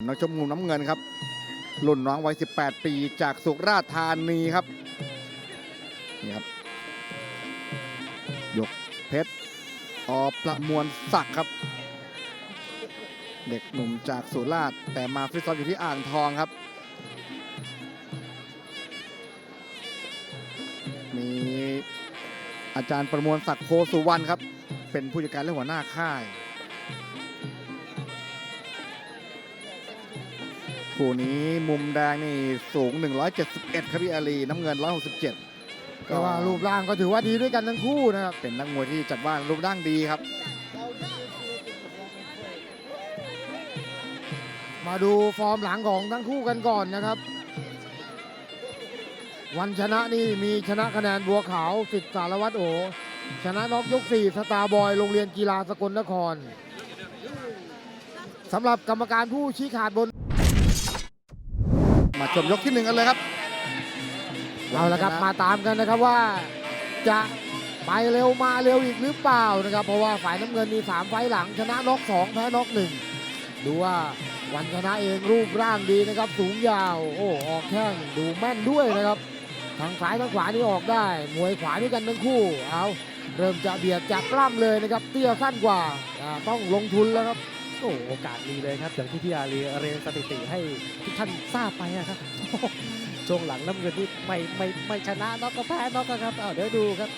นักชมมุมน้ำเงินครับรุ่นน้องวัย 18 ปีจากสุราษฎร์ธานีครับนี่ครับยกเพชรอประมวลศักดิ์ครับ เด็กหนุ่มจากสุราษฎร์แต่มาฟิตซ้อมอยู่ที่อ่างทองครับ มีอาจารย์ประมวลศักดิ์โพสุวรรณครับ เป็นผู้จัดการและหัวหน้าค่าย คู่นี้มุมแดงนี่สูง 171 ครับพี่อารีน้ำเงิน 167แต่ว่ารูปร่างก็ถือว่าดีด้วยกันทั้งคู่นะครับ เป็นนักมวยที่จัดว่ารูปร่างดีครับ มาดูฟอร์มหลังของทั้งคู่กันก่อนนะครับ วันชนะนี่มีชนะคะแนนบัวขาวสิทธิ์สารวัตรโอ ชนะน็อกยก4สตาร์บอยโรงเรียนกีฬาสกลนครสำหรับกรรมการผู้ชี้ขาดบน มาชมยกที่หนึ่งกันเลยครับเอาละครับมาตามกันนะครับว่า จะไปเร็วมาเร็วอีกหรือเปล่านะครับ เพราะว่าฝ่ายน้ำเงินมี3ไฟล์หลังชนะน็อก2แพ้น็อก1ดูว่าวันชนะเองรูปร่างดีนะครับ สูงยาวโอ้ออกแข้งดูแม่นด้วยนะครับทางซ้ายทางขวานี่ออกได้ มวยขวาด้วยกันทั้งคู่เอาเริ่มจะเบียดจับกล้ามเลยนะครับ เตี้ยสั้นกว่าอ่าต้องลงทุนแล้วครับ โอ้โอกาสดีเลยครับอย่างที่พี่อารีเรียนสถิติให้ทุกท่านทราบไปอะครับช่วงหลังน้ำเงินนี่ไม่ไม่ไม่ชนะน็อกก็แพ้น็อกอะครับเอาเดี๋ยวดูครับ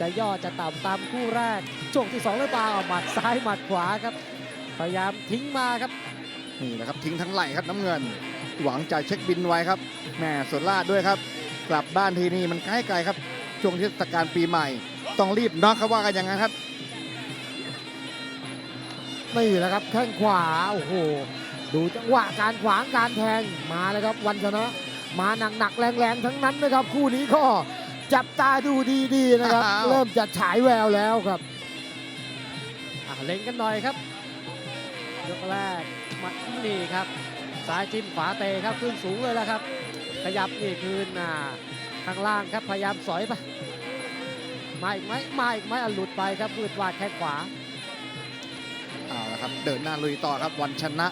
จะย่อจะต่ำตามคู่แรกช่วงที่สองหรือเปล่าหมัดซ้ายหมัดขวาครับ พยายามทิ้งมาครับนี่แหละครับทิ้งทั้งไหลครับน้ำเงิน หวังจะเช็คบินไว้ครับแหม่สุดลาดด้วยครับ กลับบ้านทีนี่มันใกล้ไกลครับช่วงเทศกาลปีใหม่ ต้องรีบน็อกครับว่ากันอย่างนั้นครับ นี่แหละครับแข้งขวาโอ้โหดูจังหวะการขวางการแทงมาเลยครับวันชนะมาหนักๆแรงๆทั้งนั้นนะครับ คู่นี้ก็จับตาดูดีๆนะครับอ้าวเริ่มจะฉายแววแล้วครับอะเล็งกันหน่อยครับยกแรกมัดนี่ครับซ้ายจิ้มขวาเตะครับขึ้นสูงเลยแล้วครับ ขยับนี่คืนอ่าข้างล่างครับพยายามสอยไปมาอีกไหมมาอีกไหมอะหลุดไปครับพืดวาดแข้งขวาเอาละ ครับ เดินหน้าลุยต่อครับวันชนะ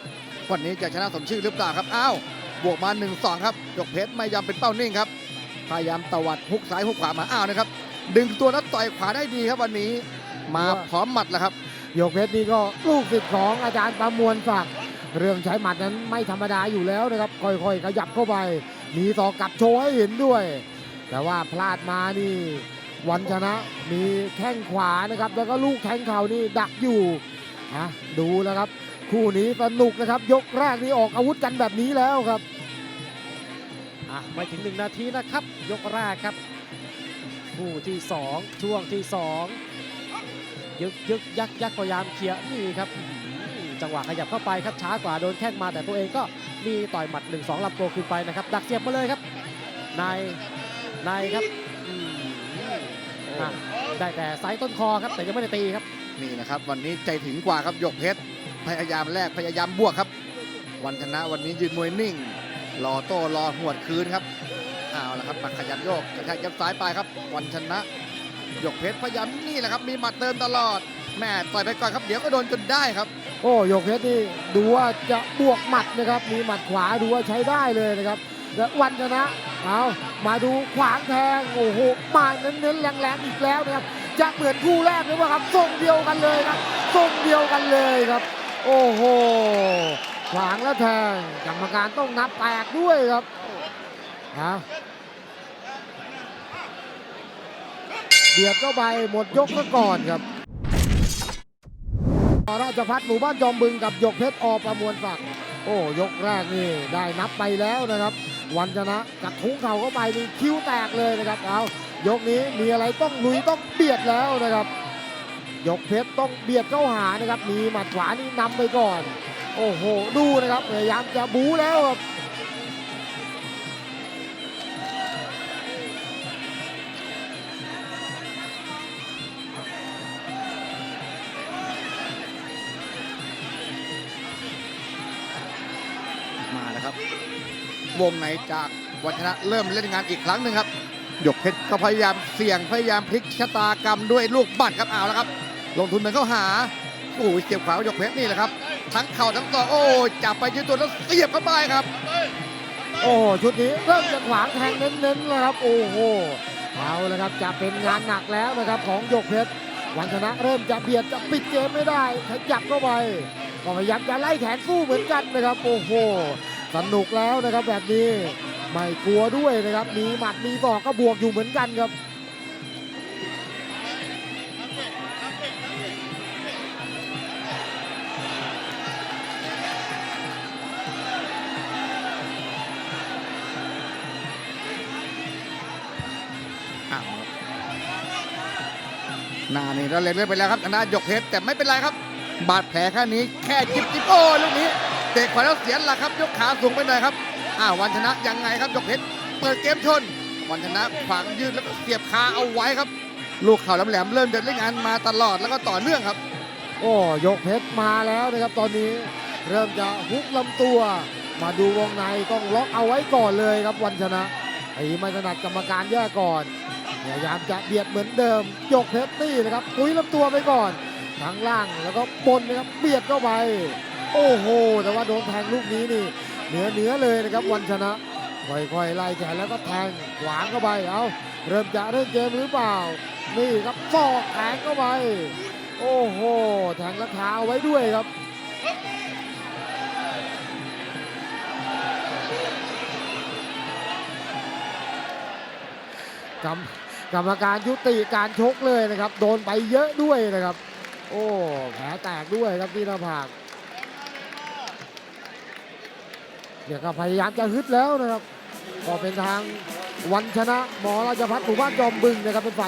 วันนี้จะชนะสมชื่อหรือเปล่าครับ อ้าว บวกมา 1-2 ครับยกเพชรไม่ยอมเป็นเป้านิ่งครับ พยายามตวัดฮุกซ้ายฮุกขวามาอ้าวนะครับ ดึงตัวแล้วต่อยขวาได้ดีครับวันนี้ มาพร้อมหมัดแล้วครับโยกเพชรนี่ก็ลูกศิษย์ของอาจารย์ประมวลศักดิ์เรื่องใช้หมัดนั้นไม่ธรรมดาอยู่แล้วนะครับ ค่อยๆ ขยับเข้าไป มีต่อกลับโชว์ให้เห็นด้วย แต่ว่าพลาดมานี่วันชนะมีแข้งขวานะครับ แล้วก็ลูกแทงเข่านี่ดักอยู่ นะดูแล้วครับ คู่นี้สนุกนะครับ ยกแรกนี่ออกอาวุธกันแบบนี้แล้วครับอะไม่ถึงหนึ่งนาทีนะครับ ยกแรกครับ คู่ที่สองช่วงที่สองยึกยึกยักยักพยายามเคลียร์นี่ครับจังหวะขยับเข้าไปครับช้ากว่าโดนแข้งมาแต่ตัวเองก็มีต่อยหมัด 1 2ลำตัวขึ้นไปนะครับ ดักเสียบมาเลยครับในในครับได้แต่ไซส์ต้นคอครับแต่ยังไม่ได้ตีครับ นี่นะครับ วันนี้ใจถึงกว่าครับหยกเพชรพยายามแลกพยายามบวกครับ วันชนะวันนี้ยืนมวยนิ่งรอโต้รอหวดคืนครับเอาละครับมาขยับโยกกระชากยับซ้ายไปครับ วันชนะหยกเพชรพยายามนี่แหละครับมีหมัดเติมตลอดแม่ต่อยไปก่อนครับเดี๋ยวก็โดนจนได้ครับ โอ้โยกเพชรนี่ดูว่าจะบวกหมัดนะครับ มีหมัดขวาดูว่าใช้ได้เลยนะครับและวันชนะเอามาดูขวางแทงโอ้โหมาเน้นๆแรงๆอีกแล้วนะครับ จะเหมือนคู่แรกหรือเปล่าครับทรงเดียวกันเลยครับทรงเดียวกันเลยครับ โอ้โหขวางแล้วแทงกรรมการต้องนับแตกด้วยครับเอาเบียดเข้าไปหมดยกซะก่อนครับราชพัฒน์หมู่บ้านจอมบึงกับยกเพชรอประมวลศักดิ์โอ้ยกแรกนี่ได้นับไปแล้วนะครับ วันชนะกัดทุ้งเข่าเข้าไปนี่คิ้วแตกเลยนะครับเอายกนี้มีอะไรต้องลุยต้องเบียดแล้วนะครับ ยกเพชรต้องเบียดเข้าหานะครับ มีหมัดขวานี่นำไปก่อน โอ้โหดูนะครับพยายามจะบู๊แล้วครับมาแล้วครับ วงในจากวัชนะเริ่มเล่นงานอีกครั้งหนึ่งครับหยกเพชรก็พยายามเสี่ยงพยายามพลิกชะตากรรมด้วยลูกบัตรครับเอาแล้วครับ ลงทุนเดินเข้าหาโอ้ยเสียบขวาหยกเพชรนี่แหละครับ ทั้งเข่าทั้งศอโอ้จับไปยืนตัวแล้วเสียบเข้าไปครับ โอ้ชุดนี้เริ่มจะขวางแทงเน้นๆแล้วครับ โอ้โหเอาและครับจะเป็นงานหนักแล้วนะครับของหยกเพชรวันชนะเริ่มจะเบียดจะปิดเกมไม่ได้ขยับเข้าไปก็พยายามจะไล่แขนสู้เหมือนกันนะครับ โอ้โห สนุกแล้วนะครับแบบนี้ไม่กลัวด้วยนะครับ มีหมัดมีศอกก็บวกอยู่เหมือนกันครับอ้าวหน้านี่เราเล็งเล่นไปแล้วครับชนะหยกเพชรแต่ไม่เป็นไรครับ บาดแผลแค่นี้แค่จิบจิบโอ้ลูกนี้ เตะขวาแล้วเสียหลักครับยกขาสูงไปหน่อยครับอ้าววันชนะยังไงครับยกเพชรเปิดเกมชน วันชนะขวางยืนแล้วก็เสียบคาเอาไว้ครับ ลูกเข่าแหลมๆเริ่มเดินเล่นงานมาตลอดแล้วก็ต่อเนื่องครับ โอ้ยกเพชรมาแล้วนะครับตอนนี้เริ่มจะฮุกลำตัว มาดูวงในต้องล็อกเอาไว้ก่อนเลยครับวันชนะไอ้ไม่ถนัดกรรมการแยกก่อนพยายามจะเบียดเหมือนเดิมยกเพชรนี่นะครับตุ้ยลำตัวไปก่อนทั้งล่างแล้วก็บนนะครับเบียดเข้าไป โอ้โห แต่ว่าโดนแทงลูกนี้นี่ เหนือเหนือเลยนะครับวันชนะ ค่อยๆไล่แขนแล้วก็แทงขวางเข้าไป เอาเริ่มจะเล่นเกมหรือเปล่า นี่ครับซอกแทงเข้าไป โอ้โห แทงราคาเอาไว้ด้วยครับกรรมกรรมการยุติการชกเลยนะครับ โดนไปเยอะด้วยนะครับ โอ้ แผลแตกด้วยครับที่หน้าผาก เดี๋ยวก็พยายามจะฮึดแล้วนะครับ ก็เป็นทางวันชนะหมอราชพัฒน์หมู่บ้านจอมบึงนะครับเป็นฝ่าย